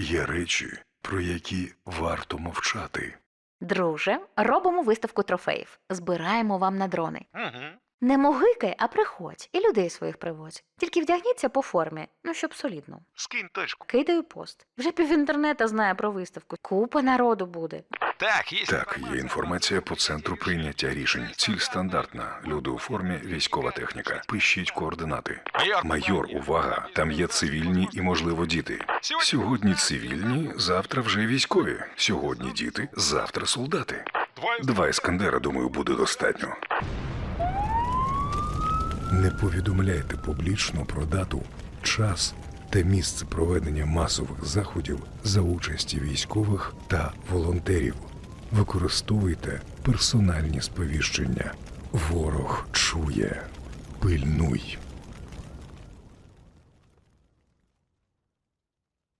Є речі, про які варто мовчати. Друже, робимо виставку трофеїв. Збираємо вам на дрони. Угу. Не могикай, а приходь, і людей своїх приводь. Тільки вдягніться по формі, ну щоб солідно. Скинь точку. Кидаю пост. Вже пів інтернета знає про виставку. Купа народу буде. Так, є. Так, є інформація по центру прийняття рішень. Ціль стандартна. Люди у формі, військова техніка. Пишіть координати. Майор. Майор, увага! Там є цивільні і, можливо, діти. Сьогодні. Сьогодні цивільні, завтра вже військові. Сьогодні діти, завтра солдати. Два іскандера, думаю, буде достатньо. Не повідомляйте публічно про дату, час та місце проведення масових заходів за участі військових та волонтерів. Використовуйте персональні сповіщення. Ворог чує. Пильнуй.